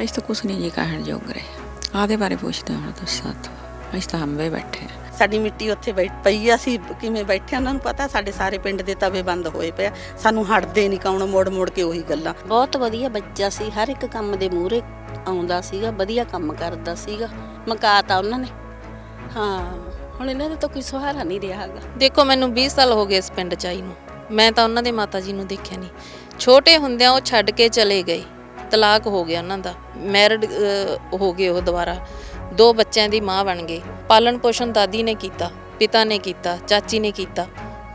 ਅਸੀਂ ਤਾਂ ਕੁਛ ਨਹੀਂ ਜੀ ਕਹਿਣ ਜੋਗ ਰਹੇ। ਆਦੇ ਬਾਰੇ ਪੁੱਛਦੇ ਹਾਂ ਤੁਸੀਂ ਸਾਥੋਂ। ਅਸੀਂ ਤਾਂ ਹੰਬੇ ਬੈਠੇ ਹਾਂ। ਸਾਡੀ ਮਿੱਟੀ ਉੱਥੇ ਬੈਠ ਪਈ ਆ ਅਸੀਂ ਕਿਵੇਂ ਬੈਠੇ ਆ, ਉਹਨਾਂ ਨੂੰ ਪਤਾ ਸਾਡੇ ਸਾਰੇ ਪਿੰਡ ਦੇ ਤਵੇ ਬੰਦ ਹੋਏ ਪਏ ਆ। ਸਾਨੂੰ ਹਟਦੇ ਨਹੀਂ ਕੌਣ ਮੋੜ ਮੋੜ ਕੇ ਉਹੀ ਗੱਲਾਂ। ਬਹੁਤ ਵਧੀਆ ਬੱਚਾ ਸੀ ਹਰ ਇੱਕ ਕੰਮ ਦੇ ਮੂਹਰੇ ਆਉਂਦਾ ਸੀਗਾ ਵਧੀਆ ਕੰਮ ਕਰਦਾ ਸੀਗਾ। ਮਕਾਤਾ ਉਹਨਾਂ ਨੇ। ਹਾਂ ਹੁਣ ਇਹਨਾਂ ਦਾ ਤਾਂ ਕੋਈ ਸਹਾਰਾ ਨਹੀਂ ਰਿਹਾ ਹੈਗਾ। ਦੇਖੋ ਮੈਨੂੰ 20 ਸਾਲ ਹੋ ਗਏ ਇਸ ਪਿੰਡ ਚ ਆਈ ਨੂੰ। ਮੈਂ ਤਾਂ ਉਹਨਾਂ ਦੇ ਮਾਤਾ ਜੀ ਨੂੰ ਦੇਖਿਆ ਨਹੀਂ ਛੋਟੇ ਹੁੰਦਿਆਂ ਉਹ ਛੱਡ ਕੇ ਚਲੇ ਗਏ। ਤਲਾਕ ਹੋ ਗਿਆ ਉਹਨਾਂ ਦਾ ਮੈਰਿਡ ਹੋ ਗਏ ਉਹ ਦੁਬਾਰਾ। ਦੋ ਬੱਚਿਆਂ ਦੀ ਮਾਂ ਬਣ ਗਏ। ਪਾਲਣ ਪੋਸ਼ਣ ਦਾਦੀ ਨੇ ਕੀਤਾ ਪਿਤਾ ਨੇ ਕੀਤਾ ਚਾਚੀ ਨੇ ਕੀਤਾ।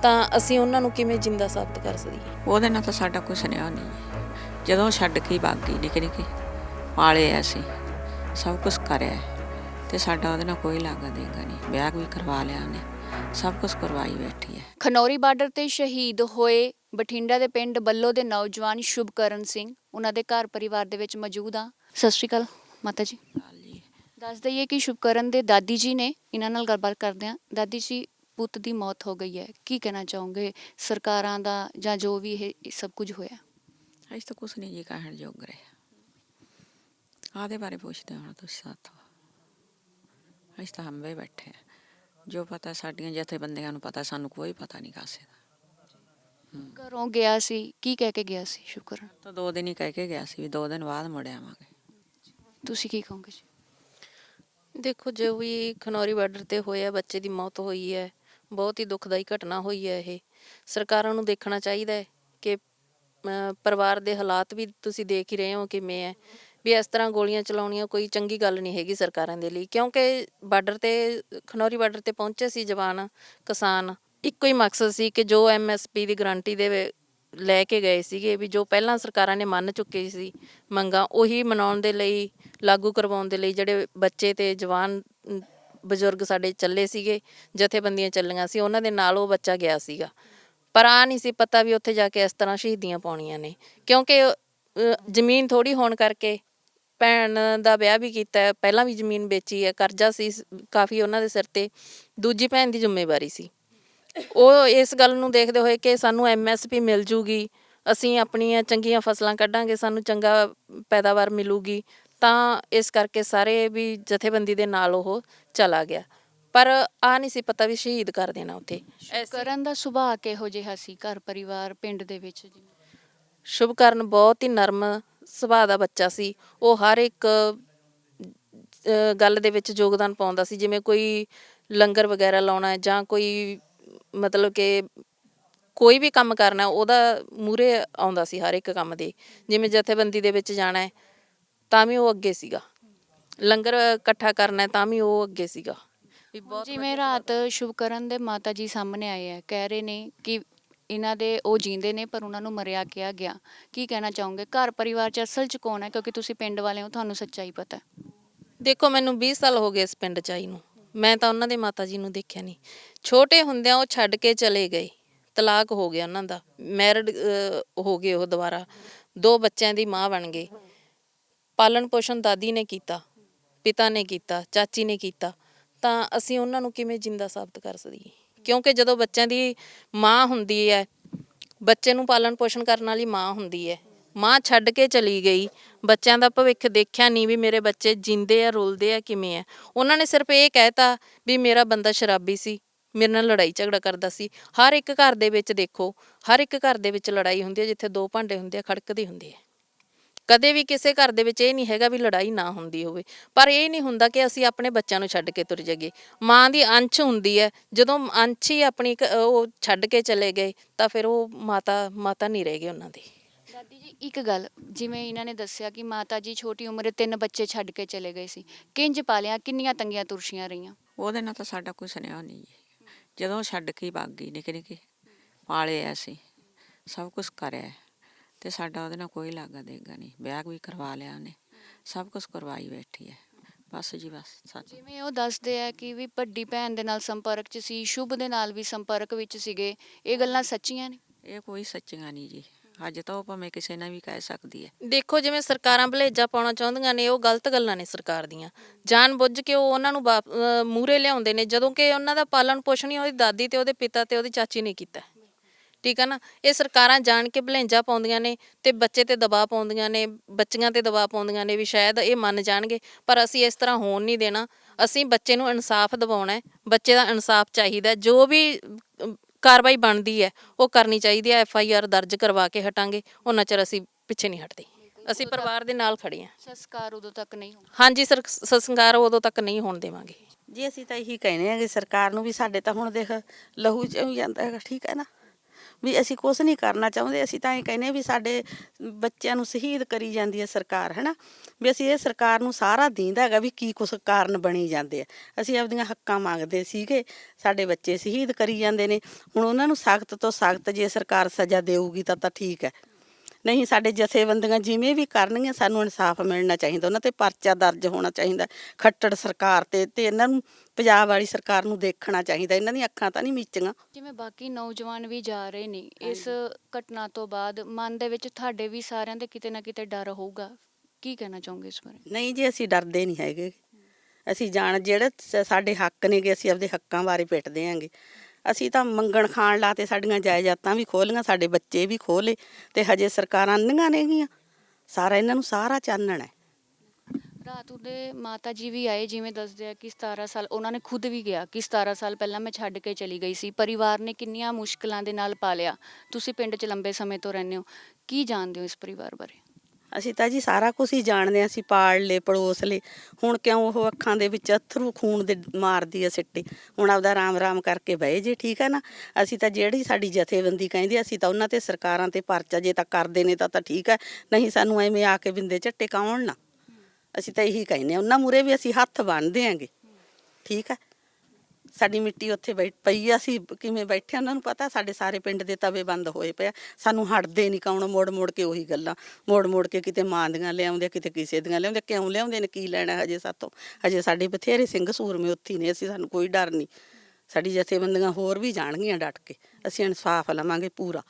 ਤਾਂ ਅਸੀਂ ਉਹਨਾਂ ਨੂੰ ਕਿਵੇਂ ਜਿੰਦਾ ਸਾਬਤ ਕਰ ਸਕੀਏ? ਉਹਦੇ ਨਾਲ ਤਾਂ ਸਾਡਾ ਕੁਛ ਨਹੀਂ ਨਹੀਂ। ਜਦੋਂ ਛੱਡ ਕੇ ਬਾਗੀ ਨਿੱਕੇ ਨਿੱਕੇ ਪਾਲੇ ਐ ਅਸੀਂ ਸਭ ਕੁਝ ਕਰਿਆ ਤੇ ਸਾਡਾ ਉਹਦੇ ਨਾਲ ਕੋਈ ਲਾਗਾ ਦੇਗਾ ਨਹੀਂ ਵਿਆਹ ਵੀ ਕਰਵਾ ਲਿਆ ਉਹਨੇ ਸਭ ਕੁਝ ਕਰਵਾਈ ਬੈਠੀ ਹੈ। ਖਨੌਰੀ ਬਾਰਡਰ ਤੇ ਸ਼ਹੀਦ ਹੋਏ ਬਠਿੰਡਾ ਦੇ ਪਿੰਡ ਬੱਲੋ ਦੇ ਨੌਜਵਾਨ ਸ਼ੁਭਕਰਨ ਸਿੰਘ ਉਹਨਾਂ ਦੇ ਘਰ ਪਰਿਵਾਰ ਦੇ ਵਿੱਚ ਮੌਜੂਦ ਆ ਸਤਿ ਸ਼੍ਰੀ ਅਕਾਲ ਮਾਤਾ ਜੀ। ਦੱਸ ਦਈਏ ਕਿ ਸ਼ੁਭਕਰਨ ਦੇ ਦਾਦੀ ਜੀ ਨੇ ਇਹਨਾਂ ਨਾਲ ਗੱਲਬਾਤ ਕਰਦੇ ਆ ਦਾਦੀ ਜੀ ਪੁੱਤ ਦੀ ਮੌਤ ਹੋ ਗਈ ਹੈ। ਕੀ ਕਹਿਣਾ ਚਾਹੋਗੇ? ਸਰਕਾਰਾਂ ਦਾ ਜਾਂ ਜੋ ਵੀ ਇਹ ਸਭ ਕੁਝ ਹੋਇਆ? ਅਸੀਂ ਤਾਂ ਕੁਛ ਨਹੀਂ ਜੀ ਕਹਿਣ ਜੋਗ ਰਹੇ। ਆਦੇ ਬਾਰੇ ਪੁੱਛਦੇ ਹਾਂ ਤੁਸੀਂ ਸਾਥੋਂ। ਅਸੀਂ ਤਾਂ ਹੰਬੇ ਬੈਠੇ ਜੋ ਪਤਾ ਸਾਡੀਆਂ ਜਥੇਬੰਦੀਆਂ ਨੂੰ ਪਤਾ ਸਾਨੂੰ ਕੋਈ ਪਤਾ ਨਹੀਂ ਕਾਸੇ ਦਾ। ਘਰੋਂ ਗਿਆ ਸੀ ਕੀ ਕਹਿ ਕੇ ਗਿਆ ਸੀ ਸ਼ੁਭਕਰਨ ਤਾਂ ਦੋ ਦਿਨ ਹੀ ਕਹਿ ਕੇ ਗਿਆ ਸੀ ਵੀ ਦੋ ਦਿਨ ਬਾਅਦ ਮੁੜ ਆਵਾਂਗੇ। ਤੁਸੀਂ ਕੀ ਕਹੋਗੇ ਜੀ? ਦੇਖੋ ਜੋ ਵੀ ਖਨੌਰੀ ਬਾਰਡਰ ਤੇ ਹੋਇਆ ਬੱਚੇ ਦੀ ਮੌਤ ਹੋਈ ਹੈ ਬਹੁਤ ਹੀ ਦੁਖਦਾਈ ਘਟਨਾ ਹੋਈ ਹੈ ਇਹ। ਸਰਕਾਰਾਂ ਨੂੰ ਦੇਖਣਾ ਚਾਹੀਦਾ ਹੈ ਕਿ ਅਮ, ਪਰਿਵਾਰ ਦੇ ਹਾਲਾਤ ਵੀ ਤੁਸੀਂ ਦੇਖ ਹੀ ਰਹੇ ਹੋ ਕਿਵੇਂ ਹੈ। ਵੀ ਇਸ ਤਰ੍ਹਾਂ ਗੋਲੀਆਂ ਚਲਾਉਣੀਆਂ ਕੋਈ ਚੰਗੀ ਗੱਲ ਨਹੀਂ ਹੈਗੀ ਸਰਕਾਰਾਂ ਦੇ ਲਈ ਕਿਉਂਕਿ ਬਾਰਡਰ ਤੇ ਖਨੌਰੀ ਬਾਰਡਰ ਤੇ ਪਹੁੰਚੇ ਸੀ ਜਵਾਨ ਕਿਸਾਨ। ਇੱਕੋ ਹੀ ਮਕਸਦ ਸੀ ਕਿ ਜੋ ਐਮਐਸਪੀ ਦੀ ਗਾਰੰਟੀ ਦੇ ਲੈ ਕੇ ਗਏ ਸੀਗੇ ਵੀ ਜੋ ਪਹਿਲਾਂ ਸਰਕਾਰਾਂ ਨੇ ਮੰਨ ਚੁੱਕੇ ਸੀ ਮੰਗਾਂ, ਉਹੀ ਮਨਾਉਣ ਦੇ ਲਈ, ਲਾਗੂ ਕਰਵਾਉਣ ਦੇ ਲਈ ਜਿਹੜੇ ਬੱਚੇ ਤੇ ਜਵਾਨ ਬਜ਼ੁਰਗ ਸਾਡੇ ਚੱਲੇ ਸੀਗੇ, ਜਥੇਬੰਦੀਆਂ ਚੱਲੀਆਂ ਸੀ, ਉਹਨਾਂ ਦੇ ਨਾਲ ਉਹ ਬੱਚਾ ਗਿਆ ਸੀਗਾ। ਪਰ ਆ ਨਹੀਂ ਸੀ ਪਤਾ ਵੀ ਉੱਥੇ ਜਾ ਕੇ ਇਸ ਤਰ੍ਹਾਂ ਸ਼ਹੀਦੀਆਂ ਪਾਉਣੀਆਂ ਨੇ, ਕਿਉਂਕਿ ਜ਼ਮੀਨ ਥੋੜੀ ਹੋਣ ਕਰਕੇ ਭੈਣ ਦਾ ਵਿਆਹ ਵੀ ਕੀਤਾ, ਪਹਿਲਾਂ ਵੀ ਜ਼ਮੀਨ ਵੇਚੀ ਹੈ, ਕਰਜ਼ਾ ਸੀ, ਕਾਫੀ ਉਹਨਾਂ ਦੇ ਸਿਰ ਤੇ, ਦੂਜੀ ਭੈਣ ਦੀ ਜ਼ਿੰਮੇਵਾਰੀ ਸੀ। ਉਹ ਇਸ ਗੱਲ ਨੂੰ ਦੇਖਦੇ ਹੋਏ ਕਿ ਸਾਨੂੰ ਐਮਐਸਪੀ ਮਿਲ ਜੂਗੀ ਅਸੀਂ ਆਪਣੀਆਂ ਚੰਗੀਆਂ ਫਸਲਾਂ ਕੱਢਾਂਗੇ ਸਾਨੂੰ ਚੰਗਾ ਪੈਦਾਵਾਰ ਮਿਲੂਗੀ ਤਾਂ ਇਸ ਕਰਕੇ ਸਾਰੇ ਵੀ ਜਥੇਬੰਦੀ ਦੇ ਨਾਲ ਉਹ ਚਲਾ ਗਿਆ। ਪਰ ਆ ਨਹੀਂ ਸੀ ਪਤਾ ਵੀ ਸ਼ਹੀਦ ਕਰ ਦੇਣਾ ਉੱਥੇ। ਕਰਨ ਦਾ ਸੁਭਾਅ ਕਿਹੋ ਜਿਹਾ ਸੀ ਘਰ ਪਰਿਵਾਰ ਪਿੰਡ ਦੇ ਵਿੱਚ ਜੀ? ਸ਼ੁਭਕਰਨ ਬਹੁਤ ਹੀ ਨਰਮ ਸੁਭਾਅ ਦਾ ਬੱਚਾ ਸੀ। ਉਹ ਹਰ ਇੱਕ ਗੱਲ ਦੇ ਵਿੱਚ ਯੋਗਦਾਨ ਪਾਉਂਦਾ ਸੀ। ਜਿਵੇਂ ਕੋਈ ਲੰਗਰ ਵਗੈਰਾ ਲਾਉਣਾ ਹੈ ਜਾਂ ਕੋਈ ਮਤਲਬ ਕਿ ਕੋਈ ਵੀ ਕੰਮ ਕਰਨਾ ਉਹਦਾ ਮੂਰੇ ਆਉਂਦਾ ਸੀ ਹਰ ਇੱਕ ਕੰਮ ਦੇ। ਜਿਵੇਂ ਜਥੇਬੰਦੀ ਦੇ ਵਿੱਚ ਜਾਣਾ ਹੈ ਤਾਂ ਵੀ ਉਹ ਅੱਗੇ ਸੀਗਾ। ਲੰਗਰ ਇਕੱਠਾ ਕਰਨਾ ਹੈ ਤਾਂ ਵੀ ਉਹ ਅੱਗੇ ਸੀਗਾ। ਵੀ ਬਹੁਤ ਜਿਵੇਂ ਰਾਤ ਸ਼ੁਭਕਰਨ ਦੇ ਮਾਤਾ ਜੀ ਸਾਹਮਣੇ ਆਏ ਆ ਕਹਿ ਰਹੇ ਨੇ ਕਿ ਇਹਨਾਂ ਦੇ ਉਹ ਜੀਂਦੇ ਨੇ ਪਰ ਉਹਨਾਂ ਨੂੰ ਮਰਿਆ ਕਿਹਾ ਗਿਆ। ਕੀ ਕਹਿਣਾ ਚਾਹੋਗੇ? ਘਰ ਪਰਿਵਾਰ ਚ ਅਸਲ ਚ ਕੌਣ ਹੈ? ਕਿਉਂਕਿ ਤੁਸੀਂ ਪਿੰਡ ਵਾਲੇ ਹੋ ਤੁਹਾਨੂੰ ਸੱਚਾਈ ਪਤਾ ਹੈ। ਦੇਖੋ ਮੈਨੂੰ 20 ਸਾਲ ਹੋ ਗਏ ਇਸ ਪਿੰਡ ਚ ਆਈ ਨੂੰ। ਮੈਂ ਤਾਂ ਉਹਨਾਂ ਦੇ ਮਾਤਾ ਜੀ ਨੂੰ ਦੇਖਿਆ ਨਹੀਂ। ਛੋਟੇ ਹੁੰਦਿਆਂ ਉਹ ਛੱਡ ਕੇ ਚਲੇ ਗਏ। ਤਲਾਕ ਹੋ ਗਿਆ ਉਹਨਾਂ ਦਾ। ਮੈਰਿਡ ਹੋ ਗਏ ਉਹ ਦੁਬਾਰਾ। ਦੋ ਬੱਚਿਆਂ ਦੀ ਮਾਂ ਬਣ ਗਏ। ਪਾਲਣ ਪੋਸ਼ਣ ਦਾਦੀ ਨੇ ਕੀਤਾ, ਪਿਤਾ ਨੇ ਕੀਤਾ, ਚਾਚੀ ਨੇ ਕੀਤਾ। ਤਾਂ ਅਸੀਂ ਉਹਨਾਂ ਨੂੰ ਕਿਵੇਂ ਜਿੰਦਾ ਸਾਬਤ ਕਰ ਸਕੀਏ? ਕਿਉਂਕਿ ਜਦੋਂ ਬੱਚਿਆਂ ਦੀ ਮਾਂ ਹੁੰਦੀ ਹੈ, ਬੱਚੇ ਨੂੰ ਪਾਲਣ ਪੋਸ਼ਣ ਕਰਨ ਵਾਲੀ ਮਾਂ ਹੁੰਦੀ ਹੈ ਮਾਂ ਛੱਡ ਕੇ ਚਲੀ ਗਈ। ਬੱਚਿਆਂ ਦਾ ਭਵਿੱਖ ਦੇਖਿਆ ਨਹੀਂ ਵੀ ਮੇਰੇ ਬੱਚੇ ਜਿੰਦੇ ਆ, ਰੁਲਦੇ ਆ, ਕਿਵੇਂ ਆ। ਉਹਨਾਂ ਨੇ ਸਿਰਫ ਇਹ ਕਹਿਤਾ ਵੀ ਮੇਰਾ ਬੰਦਾ ਸ਼ਰਾਬੀ ਸੀ, ਮੇਰੇ ਨਾਲ ਲੜਾਈ ਝਗੜਾ ਕਰਦਾ ਸੀ। ਹਰ ਇੱਕ ਘਰ ਦੇ ਵਿੱਚ ਦੇਖੋ, ਹਰ ਇੱਕ ਘਰ ਦੇ ਵਿੱਚ ਲੜਾਈ ਹੁੰਦੀ ਹੈ ਜਿੱਥੇ ਦੋ ਭਾਂਡੇ ਹੁੰਦੇ ਆ, ਖੜਕਦੀ ਹੁੰਦੀ ਹੈ ਕਦੇ ਵੀ ਕਿਸੇ ਘਰ ਦੇ ਵਿੱਚ ਇਹ ਨਹੀਂ ਹੈਗਾ ਵੀ ਲੜਾਈ ਨਾ ਹੁੰਦੀ ਹੋਵੇ। ਪਰ ਇਹ ਨਹੀਂ ਹੁੰਦਾ ਕਿ ਅਸੀਂ ਆਪਣੇ ਬੱਚਿਆਂ ਨੂੰ ਛੱਡ ਕੇ ਤੁਰ ਜਾਈਏ। ਮਾਂ ਦੀ ਅੰਸ਼ ਹੁੰਦੀ ਹੈ ਜਦੋਂ ਅੰਸ਼ ਹੀ ਆਪਣੀ ਉਹ ਛੱਡ ਕੇ ਚਲੇ ਗਏ, ਤਾਂ ਫਿਰ ਉਹ ਮਾਤਾ ਮਾਤਾ ਨਹੀਂ ਰਹਿ ਗਏ ਉਹਨਾਂ ਦੀ। ਦਾਦੀ ਜੀ ਇੱਕ ਗੱਲ ਜਿਵੇਂ ਇਹਨਾਂ ਨੇ ਦੱਸਿਆ ਕਿ ਮਾਤਾ ਜੀ ਛੋਟੀ ਉਮਰੇ ਤਿੰਨ ਬੱਚੇ ਛੱਡ ਕੇ ਚਲੇ ਗਏ ਸੀ ਕਿੰਜ ਪਾਲਿਆ ਕਿੰਨੀਆਂ ਤੰਗੀਆਂ ਤੁਰਸ਼ੀਆਂ ਰਹੀਆਂ? ਉਹਦੇ ਨਾਲ ਤਾਂ ਸਾਡਾ ਕੁਛ ਨਹੀਂ ਨਹੀਂ ਜੀ। ਜਦੋਂ ਛੱਡ ਕੇ ਬਾਗੀ ਨਿੱਕੇ ਨਿੱਕੇ ਪਾਲੇ ਅਸੀਂ ਸਭ ਕੁਝ ਕਰਿਆ ਤੇ ਸਾਡਾ ਉਹਦੇ ਨਾਲ ਕੋਈ ਲਾਗਾ ਦੇਗਾ ਨਹੀਂ ਵਿਆਹ ਵੀ ਕਰਵਾ ਲਿਆ ਉਹਨੇ ਸਭ ਕੁਝ ਕਰਵਾਈ ਬੈਠੀ ਹੈ ਬਸ ਜੀ ਬਸ ਸੱਚ। ਜਿਵੇਂ ਉਹ ਦੱਸਦੇ ਆ ਕਿ ਵੀ ਵੱਡੀ ਭੈਣ ਦੇ ਨਾਲ ਸੰਪਰਕ 'ਚ ਸੀ ਸ਼ੁਭ ਦੇ ਨਾਲ ਵੀ ਸੰਪਰਕ ਵਿੱਚ ਸੀਗੇ ਇਹ ਗੱਲਾਂ ਸੱਚੀਆਂ ਨੇ? ਇਹ ਕੋਈ ਸੱਚੀਆਂ ਨਹੀਂ ਜੀ। ਅੱਜ ਤਾਂ ਉਹ ਭਾਵੇਂ ਕਿਸੇ ਨਾਲ ਵੀ ਕਹਿ ਸਕਦੀ ਹੈ। ਦੇਖੋ, ਜਿਵੇਂ ਸਰਕਾਰਾਂ ਭਲੇਜਾ ਪਾਉਣਾ ਚਾਹੁੰਦੀਆਂ ਨੇ, ਉਹ ਗਲਤ ਗੱਲਾਂ ਨੇ ਸਰਕਾਰ ਦੀਆਂ। ਜਾਣ ਕੇ ਉਹ ਉਹਨਾਂ ਨੂੰ ਮੂਰੇ ਲਿਆਉਂਦੇ ਨੇ, ਜਦੋਂ ਕਿ ਉਹਨਾਂ ਦਾ ਪਾਲਣ ਪੋਸ਼ਣ ਹੀ ਉਹਦੀ ਦਾਦੀ ਤੇ ਉਹਦੇ ਪਿਤਾ ਤੇ ਉਹਦੀ ਚਾਚੀ ਨੇ ਕੀਤਾ। ਠੀਕ ਹੈ ਨਾ? ਇਹ ਸਰਕਾਰਾਂ ਜਾਣ ਕੇ ਭਲੇਂਜਾ ਪਾਉਂਦੀਆਂ ਨੇ ਤੇ ਬੱਚੇ ਤੇ ਦਬਾਅ ਪਾਉਂਦੀਆਂ ਨੇ, ਬੱਚੀਆਂ ਤੇ ਦਬਾਅ ਪਾਉਂਦੀਆਂ ਨੇ ਵੀ ਸ਼ਾਇਦ ਇਹ ਮੰਨ ਜਾਣਗੇ, ਪਰ ਅਸੀਂ ਇਸ ਤਰ੍ਹਾਂ ਹੋਣ ਨਹੀਂ ਦੇਣਾ। ਅਸੀਂ ਬੱਚੇ ਨੂੰ ਇਨਸਾਫ ਦਿਵਾਉਣਾ ਹੈ, ਬੱਚੇ ਦਾ ਇਨਸਾਫ ਚਾਹੀਦਾ ਜੋ ਵੀ ਕਾਰਵਾਈ ਬਣਦੀ ਹੈ ਉਹ ਕਰਨੀ ਚਾਹੀਦੀ ਹੈ ਐਫ ਆਈ ਆਰ ਦਰਜ ਕਰਵਾ ਕੇ ਹਟਾਂਗੇ ਉਹਨਾਂ ਚਿਰ ਅਸੀਂ ਪਿੱਛੇ ਨਹੀਂ ਹਟਦੇ। ਅਸੀਂ ਪਰਿਵਾਰ ਦੇ ਨਾਲ ਖੜੇ ਹਾਂ। ਸੰਸਕਾਰ ਉਦੋਂ ਤੱਕ ਨਹੀਂ ਹੋਣਾ ਹਾਂਜੀ ਸਰ ਸੰਸਕਾਰ ਉਦੋਂ ਤੱਕ ਨਹੀਂ ਹੋਣ ਦੇਵਾਂਗੇ। ਜੀ ਅਸੀਂ ਤਾਂ ਇਹੀ ਕਹਿੰਦੇ ਆਂਗੇ ਸਰਕਾਰ ਨੂੰ ਵੀ ਸਾਡੇ ਤਾਂ ਹੁਣ ਦੇਖ ਲਹੂ ਚ ਹੀ ਜਾਂਦਾ ਹੈਗਾ ਠੀਕ ਹੈ ਨਾ? ਵੀ ਅਸੀਂ ਕੁਝ ਨਹੀਂ ਕਰਨਾ ਚਾਹੁੰਦੇ, ਅਸੀਂ ਤਾਂ ਇਹ ਕਹਿੰਦੇ ਵੀ ਸਾਡੇ ਬੱਚਿਆਂ ਨੂੰ ਸ਼ਹੀਦ ਕਰੀ ਜਾਂਦੀ ਹੈ ਸਰਕਾਰ ਹੈ ਨਾ ਵੀ ਅਸੀਂ ਇਹ ਸਰਕਾਰ ਨੂੰ ਸਾਰਾ ਦੀਂਦਾ ਹੈਗਾ ਵੀ ਕੀ ਕੁਛ ਕਾਰਨ ਬਣੀ ਜਾਂਦੇ ਆ। ਅਸੀਂ ਆਪਦੀਆਂ ਹੱਕਾਂ ਮੰਗਦੇ ਸੀਗੇ, ਸਾਡੇ ਬੱਚੇ ਸ਼ਹੀਦ ਕਰੀ ਜਾਂਦੇ ਨੇ। ਹੁਣ ਉਹਨਾਂ ਨੂੰ ਸਖਤ ਤੋਂ ਸਖਤ ਜੇ ਸਰਕਾਰ ਸਜ਼ਾ ਦੇਊਗੀ ਤਾਂ ਤਾਂ ਠੀਕ ਹੈ। ਨਹੀਂ ਸਾਡੇ ਜਥੇਬੰਦੀਆਂ ਜਿਵੇਂ ਵੀ ਕਰਨਗੀਆਂ ਸਾਨੂੰ ਇਨਸਾਫ ਮਿਲਣਾ ਚਾਹੀਦਾ। ਉਹਨਾਂ ਤੇ ਪਰਚਾ ਦਰਜ ਹੋਣਾ ਚਾਹੀਦਾ। ਖੱਟੜ ਸਰਕਾਰ ਤੇ ਤੇ ਇਹਨਾਂ ਨੂੰ ਪੰਜਾਬ ਵਾਲੀ ਸਰਕਾਰ ਨੂੰ ਦੇਖਣਾ ਚਾਹੀਦਾ। ਇਹਨਾਂ ਦੀਆਂ ਅੱਖਾਂ ਤਾਂ ਨਹੀਂ ਮੀਚੀਆਂ। ਜਿਵੇਂ ਬਾਕੀ ਨੌਜਵਾਨ ਵੀ ਜਾ ਰਹੇ ਨੇ ਇਸ ਘਟਨਾ ਤੋਂ ਬਾਅਦ ਮਨ ਦੇ ਵਿੱਚ ਤੁਹਾਡੇ ਵੀ ਸਾਰਿਆਂ ਦੇ ਕਿਤੇ ਨਾ ਕਿਤੇ ਡਰ ਹੋਊਗਾ। ਕੀ ਕਹਿਣਾ ਚਾਹੋਗੇ ਇਸ ਬਾਰੇ? ਨਹੀਂ ਜੀ ਅਸੀਂ ਡਰਦੇ ਨਹੀਂ ਹੈਗੇ। ਅਸੀਂ ਜਾਣ ਜਿਹੜੇ ਸਾਡੇ ਹੱਕ ਨੇਗੇ ਅਸੀਂ ਆਪਦੇ ਹੱਕਾਂ ਬਾਰੇ ਪਿੱਟਦੇ ਆਂਗੇ ਅਸੀਂ ਤਾਂ ਮੰਗਣ ਖਾਣ ਲਾਤੇ ਸਾਡੀਆਂ ਜਾਇਦਾਦਾਂ ਵੀ ਖੋਲੀਆਂ, ਸਾਡੇ ਬੱਚੇ ਵੀ ਖੋਲੇ ਤੇ ਹਜੇ ਸਰਕਾਰਾਂ ਅੰਨੀਆਂ ਨੇਗੀਆਂ ਸਾਰਾ ਇਹਨਾਂ ਨੂੰ ਸਾਰਾ ਚਾਨਣ ਹੈ। ਰਾਤ ਉਹਦੇ ਮਾਤਾ ਜੀ ਵੀ ਆਏ, ਜਿਵੇਂ ਦੱਸਦੇ ਆ ਕਿ 17 ਸਾਲ, ਉਹਨਾਂ ਨੇ ਖੁਦ ਵੀ ਕਿਹਾ ਕਿ 17 ਸਾਲ ਪਹਿਲਾਂ ਮੈਂ ਛੱਡ ਕੇ ਚਲੀ ਗਈ ਸੀ। ਪਰਿਵਾਰ ਨੇ ਕਿੰਨੀਆਂ ਮੁਸ਼ਕਲਾਂ ਦੇ ਨਾਲ ਪਾਲਿਆ। ਤੁਸੀਂ ਪਿੰਡ 'ਚ ਲੰਬੇ ਸਮੇਂ ਤੋਂ ਰਹਿੰਦੇ ਹੋ। ਕੀ ਜਾਣਦੇ ਹੋ ਇਸ ਪਰਿਵਾਰ ਬਾਰੇ? ਅਸੀਂ ਤਾਂ ਜੀ ਸਾਰਾ ਕੁਝ ਹੀ ਜਾਣਦੇ ਹਾਂ, ਅਸੀਂ ਪਾਲ ਲਏ, ਪੜੋਸ ਲਏ। ਹੁਣ ਕਿਉਂ ਉਹ ਅੱਖਾਂ ਦੇ ਵਿੱਚ ਅਥਰੂ ਖੂਨ ਦੇ ਮਾਰਦੀ ਆ ਸਿੱਟੇ? ਹੁਣ ਆਪਦਾ ਰਾਮ ਰਾਮ ਕਰਕੇ ਬਹਿ ਜੇ, ਠੀਕ ਹੈ ਨਾ? ਅਸੀਂ ਤਾਂ ਜਿਹੜੀ ਸਾਡੀ ਜਥੇਬੰਦੀ ਕਹਿੰਦੀ ਅਸੀਂ ਤਾਂ ਉਹਨਾਂ ਤੇ ਸਰਕਾਰਾਂ ਤੇ ਪਰਚਾ, ਜੇ ਤਾਂ ਕਰਦੇ ਨੇ ਤਾਂ ਤਾਂ ਠੀਕ ਹੈ ਨਹੀਂ ਸਾਨੂੰ ਐਵੇਂ ਆ ਕੇ ਬਿੰਦੇ ਝੱਟੇ ਕਾਉਣ ਨਾ? ਅਸੀਂ ਤਾਂ ਇਹੀ ਕਹਿੰਦੇ ਹਾਂ, ਉਹਨਾਂ ਮੂਰੇ ਵੀ ਅਸੀਂ ਹੱਥ ਬੰਨ੍ਹਦੇ ਆਂਗੇ ਠੀਕ ਹੈ ਸਾਡੀ ਮਿੱਟੀ ਉੱਥੇ ਬੈਠ ਪਈ ਆ, ਅਸੀਂ ਕਿਵੇਂ ਬੈਠੇ ਉਹਨਾਂ ਨੂੰ ਪਤਾ ਸਾਡੇ ਸਾਰੇ ਪਿੰਡ ਦੇ ਤਵੇ ਬੰਦ ਹੋਏ ਪਏ ਆ। ਸਾਨੂੰ ਹਟਦੇ ਨਹੀਂ ਕੌਣ ਮੋੜ ਮੋੜ ਕੇ ਉਹੀ ਗੱਲਾਂ। ਮੋੜ ਮੋੜ ਕੇ ਕਿਤੇ ਮਾਂ ਦੀਆਂ ਲਿਆਉਂਦੇ ਕਿਤੇ ਕਿਸੇ ਦੀਆਂ ਲਿਆਉਂਦੇ ਕਿਉਂ ਲਿਆਉਂਦੇ ਨੇ ਕੀ ਲੈਣਾ ਹਜੇ ਸਾਤੋਂ? ਹਜੇ ਸਾਡੇ ਬਥੇਰੇ ਸਿੰਘ ਸੂਰਮੇ ਉੱਥੇ ਹੀ ਨੇ ਅਸੀਂ ਸਾਨੂੰ ਕੋਈ ਡਰ ਨਹੀਂ ਸਾਡੀ ਜਥੇਬੰਦੀਆਂ ਹੋਰ ਵੀ ਜਾਣਗੀਆਂ ਡਟ ਕੇ। ਅਸੀਂ ਇਨਸਾਫ ਲਵਾਂਗੇ ਪੂਰਾ।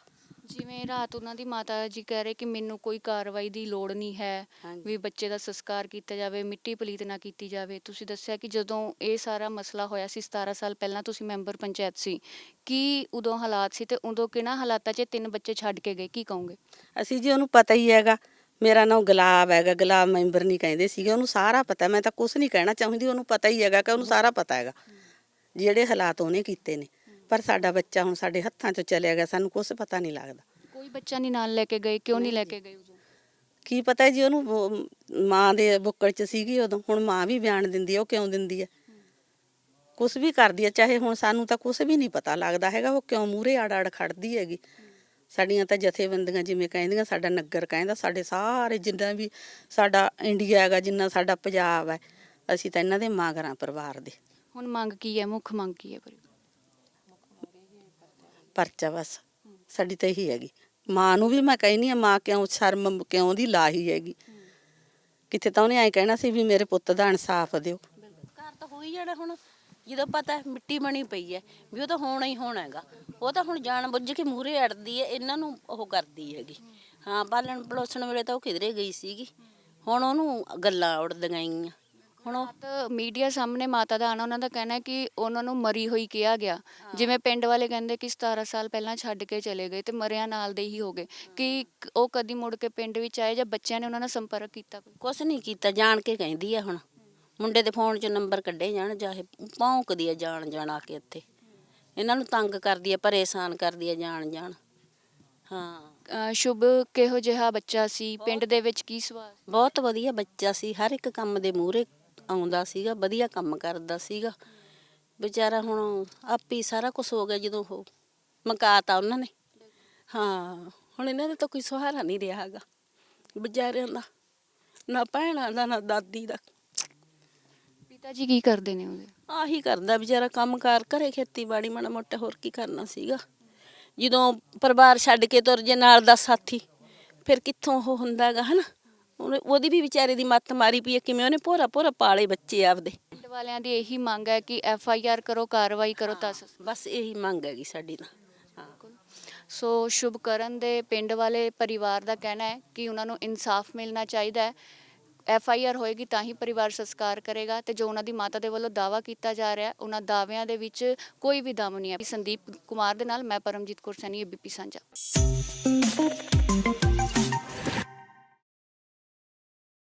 ਜਿਵੇਂ ਰਾਤ ਉਹਨਾਂ ਦੀ ਮਾਤਾ ਜੀ ਕਹਿ ਰਹੇ ਕਿ ਮੈਨੂੰ ਕੋਈ ਕਾਰਵਾਈ ਦੀ ਲੋੜ ਨਹੀਂ ਹੈ ਹਾਂਜੀ। ਵੀ ਬੱਚੇ ਦਾ ਸੰਸਕਾਰ ਕੀਤਾ ਜਾਵੇ ਮਿੱਟੀ ਪਲੀਤ ਨਾ ਕੀਤੀ ਜਾਵੇ। ਤੁਸੀਂ ਦੱਸਿਆ ਕਿ ਜਦੋਂ ਇਹ ਸਾਰਾ ਮਸਲਾ ਹੋਇਆ ਸੀ 17 ਸਾਲ ਪਹਿਲਾਂ ਤੁਸੀਂ ਮੈਂਬਰ ਪੰਚਾਇਤ ਸੀ ਕੀ ਉਦੋਂ ਹਾਲਾਤ ਸੀ ਤੇ ਉਦੋਂ ਕਿਹਨਾਂ ਹਾਲਾਤਾਂ 'ਚ ਇਹ ਤਿੰਨ ਬੱਚੇ ਛੱਡ ਕੇ ਗਏ? ਕੀ ਕਹੋਗੇ? ਅਸੀਂ ਜੀ ਉਹਨੂੰ ਪਤਾ ਹੀ ਹੈਗਾ ਮੇਰਾ ਨਾਮ ਗੁਲਾਬ ਹੈਗਾ ਗੁਲਾਬ ਮੈਂਬਰ ਨਹੀਂ ਕਹਿੰਦੇ ਸੀਗੇ ਉਹਨੂੰ ਸਾਰਾ ਪਤਾ ਮੈਂ ਤਾਂ ਕੁਝ ਨਹੀਂ ਕਹਿਣਾ ਚਾਹੁੰਦੀ ਉਹਨੂੰ ਪਤਾ ਹੀ ਹੈਗਾ ਕਿ ਉਹਨੂੰ ਸਾਰਾ ਪਤਾ ਹੈਗਾ। ਜਿਹੜੇ ਹਾਲਾਤ ਉਹਨੇ ਕੀਤੇ ਨੇ। ਪਰ ਸਾਡਾ ਬੱਚਾ ਹੁਣ ਸਾਡੇ ਹੱਥਾਂ 'ਚੋਂ ਚਲਿਆ ਗਿਆ ਸਾਨੂੰ ਕੁਝ ਪਤਾ ਨਹੀਂ ਲੱਗਦਾ। ਕੋਈ ਬੱਚਾ ਨਹੀਂ ਨਾਲ ਲੈ ਕੇ ਗਏ ਕਿਉਂ ਨਹੀਂ ਲੈ ਕੇ ਗਏ ਉਦੋਂ? ਕੀ ਪਤਾ ਜੀ ਉਹਨੂੰ ਉਹ ਮਾਂ ਦੇ ਬੁੱਕਲ 'ਚ ਸੀਗੀ ਉਦੋਂ ਹੁਣ ਮਾਂ ਵੀ ਬਿਆਨ ਦਿੰਦੀ ਉਹ ਕਿਉਂ ਦਿੰਦੀ ਹੈ ਕੁਝ ਵੀ ਕਰਦੀ ਹੈ ਚਾਹੇ ਹੁਣ ਸਾਨੂੰ ਤਾਂ ਕੁਝ ਵੀ ਨਹੀਂ ਪਤਾ ਲੱਗਦਾ ਹੈਗਾ ਉਹ ਕਿਉਂ ਮੂਰੇ ਆੜ ਆੜ ਖੜਦੀ ਹੈਗੀ? ਸਾਡੀਆਂ ਤਾਂ ਜਥੇਬੰਦੀਆਂ ਜਿਵੇਂ ਕਹਿੰਦੀਆਂ ਸਾਡਾ ਨਗਰ ਕਹਿੰਦਾ ਸਾਡੇ ਸਾਰੇ ਜਿੰਨਾ ਵੀ ਸਾਡਾ ਇੰਡੀਆ ਹੈਗਾ ਜਿੰਨਾ ਸਾਡਾ ਪੰਜਾਬ ਹੈ ਅਸੀਂ ਤਾਂ ਇਹਨਾਂ ਦੇ ਮਾਗਰਾਂ ਪਰਿਵਾਰ ਦੇ। ਹੁਣ ਮੰਗ ਕੀ ਹੈ? ਮੁੱਖ ਮੰਗ ਕੀ ਹੈ ਪਰਿਵਾਰ ਪਰਚਾ ਬਸ। ਸਾਡੀ ਤਾਂ ਇਹੀ ਹੈਗੀ। ਮਾਂ ਨੂੰ ਵੀ ਮੈਂ ਕਹਿੰਦੀ ਆ ਮਾਂ ਕਿਉਂ ਸ਼ਰਮ ਕਿਉਂ ਦੀ ਲਾਹੀ ਹੈਗੀ? ਕਿਤੇ ਤਾਂ ਉਹਨੇ ਐਂ ਕਹਿਣਾ ਸੀ ਵੀ ਮੇਰੇ ਪੁੱਤ ਦਾ ਇਨਸਾਫ ਦਿਓ। ਘਰ ਤਾਂ ਹੋ ਹੀ ਜਾਣਾ ਹੁਣ। ਜਦੋਂ ਪਤਾ ਮਿੱਟੀ ਬਣੀ ਪਈ ਹੈ, ਵੀ ਉਹ ਤਾਂ ਹੋਣਾ ਹੀ ਹੋਣਾ ਹੈਗਾ। ਉਹ ਤਾਂ ਹੁਣ ਜਾਣ ਬੁੱਝ ਕੇ ਮੂਹਰੇ ਅੜਦੀ ਹੈ, ਇਹਨਾਂ ਨੂੰ ਉਹ ਕਰਦੀ ਹੈਗੀ। ਹਾਂ ਪਾਲਣ ਪਲੋਸਣ ਵੇਲੇ ਤਾਂ ਉਹ ਕਿਧਰੇ ਗਈ ਸੀਗੀ। ਹੁਣ ਉਹਨੂੰ ਗੱਲਾਂ ਉੜਦੀਆਂ ਗਈਆਂ ਹੁਣ ਉਹ ਤਾਂ ਮੀਡੀਆ ਸਾਹਮਣੇ ਮਾਤਾ ਦਾ ਆਣਾ ਉਹਨਾਂ ਦਾ ਕਹਿਣਾ ਹੈ ਕਿ ਉਹਨਾਂ ਨੂੰ ਮਰੀ ਹੋਈ ਕਿਹਾ ਗਿਆ। ਜਿਵੇਂ ਪਿੰਡ ਵਾਲੇ ਕਹਿੰਦੇ ਕਿ 17 ਸਾਲ ਪਹਿਲਾਂ ਛੱਡ ਕੇ ਚਲੇ ਗਏ ਤੇ ਮਰਿਆਂ ਨਾਲ ਦੇ ਹੀ ਹੋ ਗਏ। ਕਿ ਉਹ ਕਦੀ ਮੁੜ ਕੇ ਪਿੰਡ ਵਿੱਚ ਆਏ ਜਾਂ ਬੱਚਿਆਂ ਨੇ ਉਹਨਾਂ ਨਾਲ ਸੰਪਰਕ ਕੀਤਾ ਕੋਈ? ਕੁਛ ਨਹੀਂ ਕੀਤਾ ਜਾਣ ਕੇ ਕਹਿੰਦੀ ਆ ਹੁਣ। ਮੁੰਡੇ ਦੇ ਫੋਨ 'ਚ ਨੰਬਰ ਕੱਢੇ ਜਾਣ ਚਾਹੇ ਭੌਂਕਦੀ ਆ ਜਾਣ ਜਾਣ ਆ ਕੇ ਇੱਥੇ ਇਹਨਾਂ ਨੂੰ ਤੰਗ ਕਰਦੀ ਆ ਪਰੇਸ਼ਾਨ ਕਰਦੀ ਆ ਜਾਣ ਜਾਣ। ਹਾਂ। ਅਹ ਸ਼ੁਭ ਕਿਹੋ ਜਿਹਾ ਬੱਚਾ ਸੀ? ਪਿੰਡ ਦੇ ਵਿੱਚ ਕੀ ਸਵਾਲ ਬਹੁਤ ਵਧੀਆ ਬੱਚਾ ਸੀ ਹਰ ਇੱਕ ਕੰਮ ਦੇ ਮੂਹਰੇ ਆਉਂਦਾ ਸੀਗਾ ਵਧੀਆ ਕੰਮ ਕਰਦਾ ਸੀਗਾ। ਵਿਚਾਰਾ ਹੁਣ ਆਪੀ ਸਾਰਾ ਕੁਝ ਹੋ ਗਿਆ ਜਦੋਂ ਉਹ ਮਕਾਤਾ ਉਹਨਾਂ ਨੇ। ਹਾਂ ਹੁਣ ਇਹਨਾਂ ਦੇ ਤਾਂ ਕੋਈ ਸਹਾਰਾ ਨਹੀਂ ਰਿਹਾ ਹੈਗਾ ਵਿਚਾਰਿਆਂ ਦਾ ਨਾ ਭੈਣਾਂ ਦਾ ਨਾ ਦਾਦੀ ਦਾ। ਪਿਤਾ ਜੀ ਕੀ ਕਰਦੇ ਨੇ ਉਹਦੇ? ਆਹੀ ਕਰਦਾ ਵਿਚਾਰਾ ਕੰਮਕਾਰ ਘਰੇ ਖੇਤੀਬਾੜੀ ਮਾੜਾ ਮੋਟਾ ਹੋਰ ਕੀ ਕਰਨਾ ਸੀਗਾ। ਜਦੋਂ ਪਰਿਵਾਰ ਛੱਡ ਕੇ ਤੁਰ ਜੇ ਨਾਲ ਦਾ ਸਾਥੀ ਫਿਰ ਕਿੱਥੋਂ ਉਹ ਹੁੰਦਾਗਾ ਹਨਾ? ਉਹਨੇ- ਉਹਦੀ ਵੀ ਵਿਚਾਰੇ ਦੀ ਮੱਤ ਮਾਰੀ ਪਈ ਹੈ ਕਿਵੇਂ ਉਹਨੇ ਭੋਰਾ ਭੋਰਾ ਪਾਲੇ ਬੱਚੇ ਆਪਦੇ। ਪਿੰਡ ਵਾਲਿਆਂ ਦੀ ਇਹੀ ਮੰਗ ਹੈ ਕਿ ਐਫ ਆਈ ਆਰ ਕਰੋ ਕਾਰਵਾਈ ਕਰੋ ਤਾਂ ਸ- ਬਸ ਇਹੀ ਮੰਗ ਹੈਗੀ ਸਾਡੀ ਤਾਂ। ਸੋ ਸ਼ੁਭਕਰਨ ਦੇ ਪਿੰਡ ਵਾਲੇ ਪਰਿਵਾਰ ਦਾ ਕਹਿਣਾ ਹੈ ਕਿ ਉਹਨਾਂ ਨੂੰ ਇਨਸਾਫ ਮਿਲਣਾ ਚਾਹੀਦਾ ਹੈ। ਐਫ ਆਈ ਆਰ ਹੋਏਗੀ ਤਾਂ ਹੀ ਪਰਿਵਾਰ ਸੰਸਕਾਰ ਕਰੇਗਾ ਤੇ ਜੋ ਉਹਨਾਂ ਦੀ ਮਾਤਾ ਦੇ ਵੱਲੋਂ ਦਾਵਾ ਕੀਤਾ ਜਾ ਰਿਹਾ ਹੈ ਉਹਨਾਂ ਦਾਅਵਿਆਂ ਦੇ ਵਿੱਚ ਕੋਈ ਵੀ ਦਮ ਨਹੀਂ ਹੈ। ਸੰਦੀਪ ਕੁਮਾਰ ਦੇ ਨਾਲ ਮੈਂ ਪਰਮਜੀਤ ਕੌਰ ਸੈਣੀ ਏਬੀਪੀ ਸਾਂਝਾ।